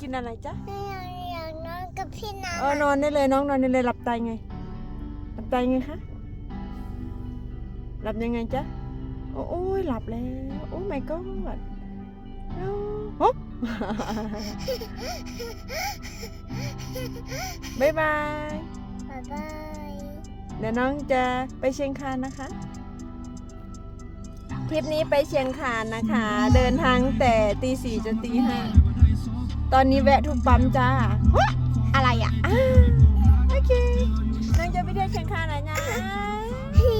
กินอะไรจ๊ะหนูอยากอยากนอนกับพี่น้เออนอนได้เลยน้องนอนได้เลยหลับตาไง หลับตาไงคะ หลับยังไงจ๊ะ โอ้โอ้ยหลับแล้ว โอ้ my god โอ้โหบายบายบ๊ายบายเดี๋ยวน้องจะไปเชียงคานนะคะ ทริปนี้ไปเชียงคานนะคะ เดินทางแต่ตีสี่จนตีห้า ตอนนี้แวะทุกปั๊มจ้าฮะอะไรอะอ่าโอเคน้องจะไปเที่ยวเชียงคานไหนนะพี่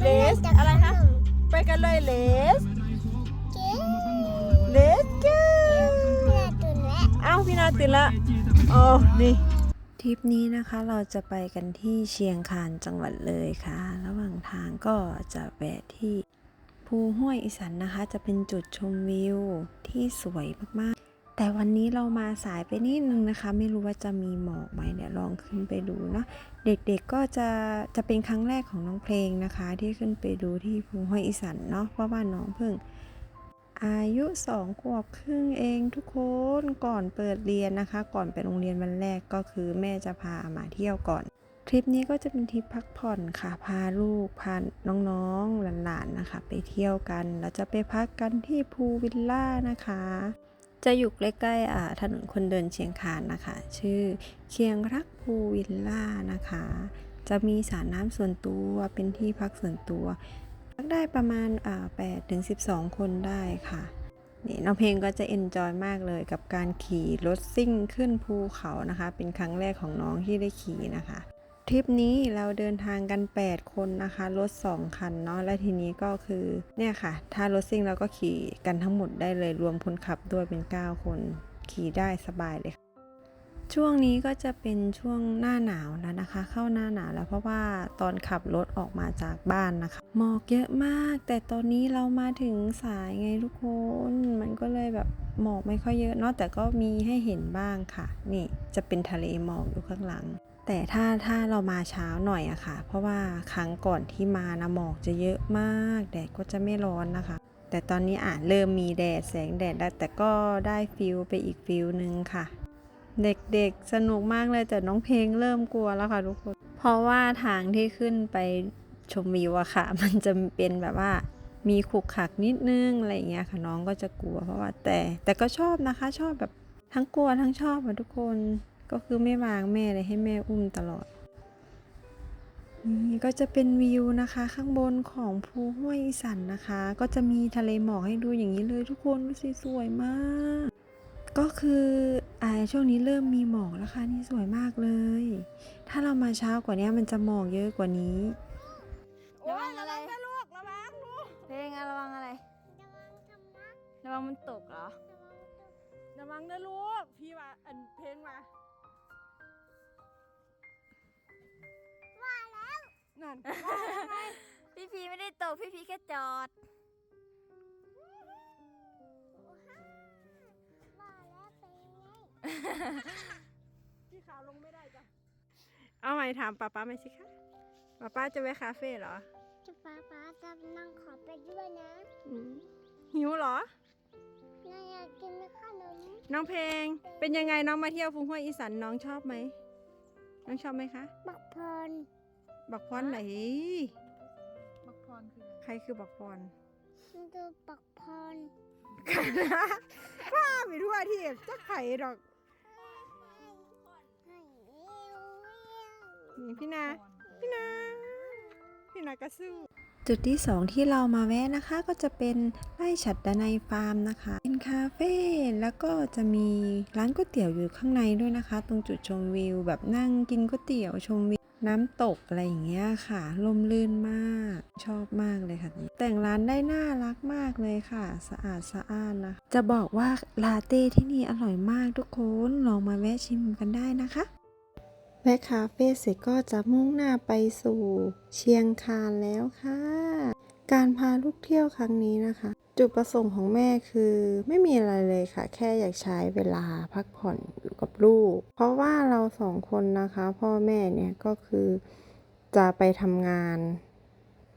เลสอะไรคะไปกันเลยเลสเจ๊เลสเก้เพื่อนตัวแล้วเอ้าพี่นาตื่นละโอ้นี่ทริปนี้นะคะเราจะไปกันที่เชียงคานจังหวัดเลยค่ะ ระหว่างทางก็จะแวะที่ ภูห้วยอีสันนะคะ จะเป็นจุดชมวิวที่สวยมากๆ แต่วันนี้เรามาสายไปนิดนึงนะคะ ไม่รู้ว่าจะมีหมอกไหมเดี๋ยวลองขึ้นไปดูเนาะเด็กๆก็จะจะเป็นครั้งแรกของน้องเพลงนะคะ ที่ขึ้นไปดูที่ภูห้วยอีสันเนาะเพราะว่าน้องเพิ่งอายุสองขวบครึ่งเองทุกคนก่อนเปิดเรียนนะคะ ก่อนไปโรงเรียนวันแรกก็คือแม่จะพามาเที่ยวก่อน ทริปนี้ก็จะเป็นทริปพักผ่อนค่ะ พาลูก พาน้องๆ หลานๆ นะคะ ไปเที่ยวกัน แล้วจะไปพักกันที่ภูวิลล่านะคะ จะอยู่ใกล้ๆถนนคนเดินเชียงคานนะคะ ชื่อเคียงรักภูวิลล่านะคะ จะมีสระน้ำส่วนตัวเป็นที่พักส่วนตัวพักได้ประมาณ8ถึง12 คนได้ค่ะนี่น้องเพลงก็จะเอนจอยมากเลยกับการขี่รถซิ่งขึ้นภูเขานะคะ เป็นครั้งแรกของน้องที่ได้ขี่นะคะ ทริปนี้เราเดินทางกัน 8 คนนะคะ รถ 2 คันเนาะ และทีนี้ก็คือเนี่ยค่ะ ถ้ารถซิ่งเราก็ขี่กันทั้งหมดได้เลย รวมคนขับด้วยเป็น 9 คน ขี่ได้สบายเลยค่ะช่วงนี้ก็จะเป็นช่วงหน้าหนาวแล้วนะคะ เข้าหน้าหนาวแล้วเพราะว่าตอนขับรถออกมาจากบ้านนะคะ หมอกเยอะมาก แต่ตอนนี้เรามาถึงสายไงทุกคน มันก็เลยแบบหมอกไม่ค่อยเยอะเนาะแต่ก็มีให้เห็นบ้างค่ะ นี่จะเป็นทะเลหมอกอยู่ข้างหลัง แต่ถ้าถ้าเรามาเช้าหน่อยอะค่ะ เพราะว่าครั้งก่อนที่มานะหมอกจะเยอะมากแดดก็จะไม่ร้อนนะคะ แต่ตอนนี้อะเริ่มมีแดดแสงแดดได้แต่ก็ได้ฟิลไปอีกฟิลหนึ่งค่ะ เด็กๆสนุกมากเลยแต่น้องเพลงเริ่มกลัวแล้วค่ะทุกคน เพราะว่าทางที่ขึ้นไปชมวิวอะค่ะ มันจะเป็นแบบว่ามีขุกขักนิดนึงอะไรอย่างเงี้ยค่ะน้องก็จะกลัวเพราะว่าแต่แต่ก็ชอบนะคะ ชอบแบบทั้งกลัวทั้งชอบอะทุกคน ก็คือไม่วางแม่เลยให้แม่อุ้มตลอดนี่ก็จะเป็นวิวนะคะ ข้างบนของภูห้วยอีสันนะคะ ก็จะมีทะเลหมอกให้ดูอย่างนี้เลยทุกคนดูสิสวยมาก ก็คืออ่าช่วงนี้เริ่มมีหมอกแล้วค่ะนี่สวยมากเลย ถ้าเรามาเช้ากว่านี้มันจะหมอกเยอะกว่านี้ระวังอะไรนะลูกระวังลูกเพลงอะระวังอะไรระวังมันตกเหรอระวังนะลูกพี่ว่าอันเพลงว่าว่า นั่นว่าแล้วไงพี่พีไม่ได้ตกพี่พีแค่จอดพี่ขาวลงไม่ได้จ้ะเอาใหม่ถามป้าป้าไหมสิคะป้าป้าจะไปคาเฟ่เหรอจะป้าป้าจะนั่งขอไปด้วยนะอืมหิวเหรอ นายอยากกินขนมน้องเพลง เป็นยังไงน้องมาเที่ยวฟุงห้วยอีสันน้องชอบไหมน้องชอบไหมคะ บักพร บักพรไหน บักพรคือใครคือบักพรมันดูบักพรว่าไปทั่วที่จะไข่ดอกให้เอวเอวนี่พี่นา พี่นา พี่นากระสู้จุดที่สองที่เรามาแวะนะคะก็จะเป็นไร่ฉัดดนัยฟาร์มนะคะ เป็นคาเฟ่แล้วก็จะมีร้านก๋วยเตี๋ยวอยู่ข้างในด้วยนะคะ ตรงจุดชมวิว แบบนั่งกินก๋วยเตี๋ยวชมวิว น้ำตกอะไรอย่างเงี้ยค่ะลมลื่นมากชอบมากเลยค่ะ แต่งร้านได้น่ารักมากเลยค่ะ สะอาดสะอ้านนะจะบอกว่าลาเต้ที่นี่อร่อยมากทุกคนลองมาแวะชิมกันได้นะคะแวะคาเฟ่เสร็จก็จะมุ่งหน้าไปสู่เชียงคานแล้วค่ะ การพาลูกเที่ยวครั้งนี้นะคะ จุดประสงค์ของแม่คือไม่มีอะไรเลยค่ะ แค่อยากใช้เวลาพักผ่อนอยู่กับลูก เพราะว่าเราสองคนนะคะ พ่อแม่เนี่ยก็คือจะไปทำงาน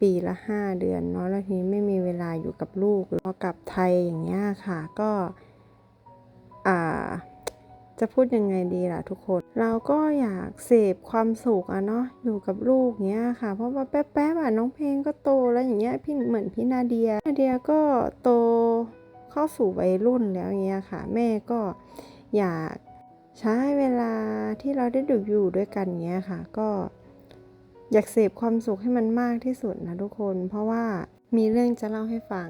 ปีละห้าเดือนเนาะแล้วทีนี้ไม่มีเวลาอยู่กับลูกพอกลับไทยอย่างเงี้ยค่ะก็อ่าจะพูดยังไงดีล่ะทุกคน เราก็อยากเสพความสุขอะเนาะอยู่กับลูกเงี้ยค่ะ เพราะว่าแป๊บๆอะน้องเพลงก็โตแล้วอย่างเงี้ยพี่เหมือนพี่นาเดียนาเดียก็โตเข้าสู่วัยรุ่นแล้วเงี้ยค่ะ แม่ก็อยากใช้เวลาที่เราได้ดูอยู่ด้วยกันเงี้ยค่ะ ก็อยากเสพความสุขให้มันมากที่สุดนะทุกคน เพราะว่ามีเรื่องจะเล่าให้ฟัง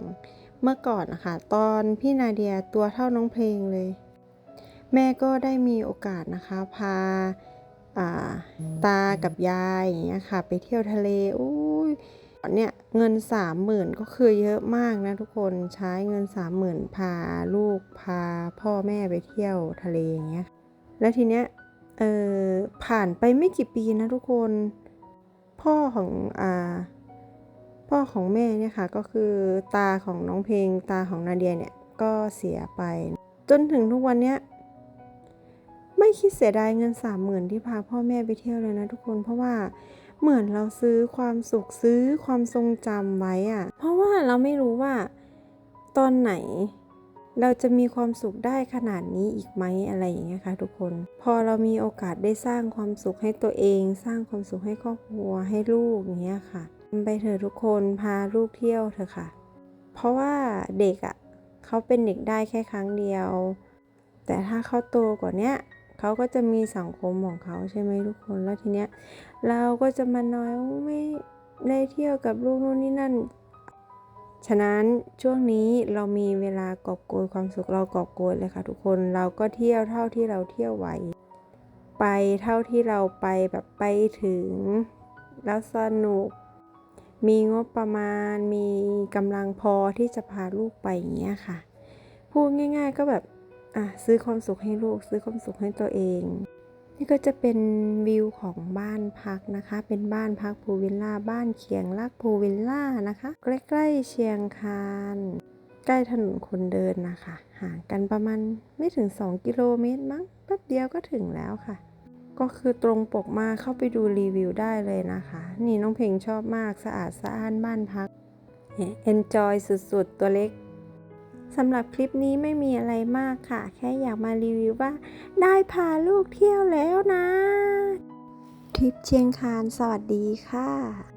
เมื่อก่อนนะคะตอนพี่นาเดียตัวเท่าน้องเพลงเลย แม่ก็ได้มีโอกาสนะคะพาาตากับยายอย่างเงี้ยค่ะ ไปเที่ยวทะเลอุ้ยเนี่ยเงินสามหมื่นก็คือเยอะมากนะทุกคนใช้เงินสามหมื่นพาลูกพาพ่อแม่ไปเที่ยวทะเลอย่างเงี้ยแล้วทีเนี้ยเออผ่านไปไม่กี่ปีนะทุกคน พ่อของอ่าพ่อของแม่เนี่ยค่ะก็คือตาของน้องเพลงตาของนาเดียเนี่ยก็เสียไป จนถึงทุกวันเนี้ย ไม่คิดเสียดายเงินสามหมื่นที่พาพ่อแม่ไปเที่ยวเลยนะทุกคนเพราะว่าเหมือนเราซื้อความสุขซื้อความทรงจำไว้อะเพราะว่าเราไม่รู้ว่าตอนไหน เราจะมีความสุขได้ขนาดนี้อีกไหมอะไรอย่างเงี้ยค่ะทุกคน พอเรามีโอกาสได้สร้างความสุขให้ตัวเอง สร้างความสุขให้ครอบครัวให้ลูกอย่างเงี้ยค่ะไปเถอะทุกคนพาลูกเที่ยวเถอะค่ะ เพราะว่าเด็กอะ่ะเขาเป็นเด็กได้แค่ครั้งเดียว แต่ถ้าเขาโตกว่านี้ เขาก็จะมีสังคมของเขาใช่ไหมทุกคน แล้วทีเนี้ยเราก็จะมาน้อยไม่ได้เที่ยวกับลูกนู่นนี่นั่น ฉะนั้นช่วงนี้เรามีเวลากอบโกยความสุขเรากอบโกยเลยค่ะ ทุกคน เราก็เที่ยวเท่าที่เราเที่ยวไหว ไปเท่าที่เราไปแบบไปถึง แล้วสนุก มีงบประมาณ มีกำลังพอที่จะพาลูกไปอย่างเงี้ยค่ะ พูดง่าย ๆ ก็แบบ อะซื้อความสุขให้ลูก ซื้อความสุขให้ตัวเอง นี่ก็จะเป็นวิวของบ้านพักนะคะ เป็นบ้านพักพูวิลล่าบ้านเคียงรักพูวิลล่านะคะ ใกล้ๆเชียงคานใกล้ถนนคนเดินนะคะ ห่างกันประมาณไม่ถึง 2 กิโลเมตรมั้งแป๊บเดียวก็ถึงแล้วค่ะ ก็คือตรงปกมาเข้าไปดูรีวิวได้เลยนะคะ นี่น้องเพลงชอบมากสะอาดสะอ้านบ้านพัก enjoy สุดๆ ตัวเล็ก สำหรับคลิปนี้ไม่มีอะไรมากค่ะ แค่อยากมารีวิวว่า ได้พาลูกเที่ยวแล้วนะ ทริปเชียงคานสวัสดีค่ะ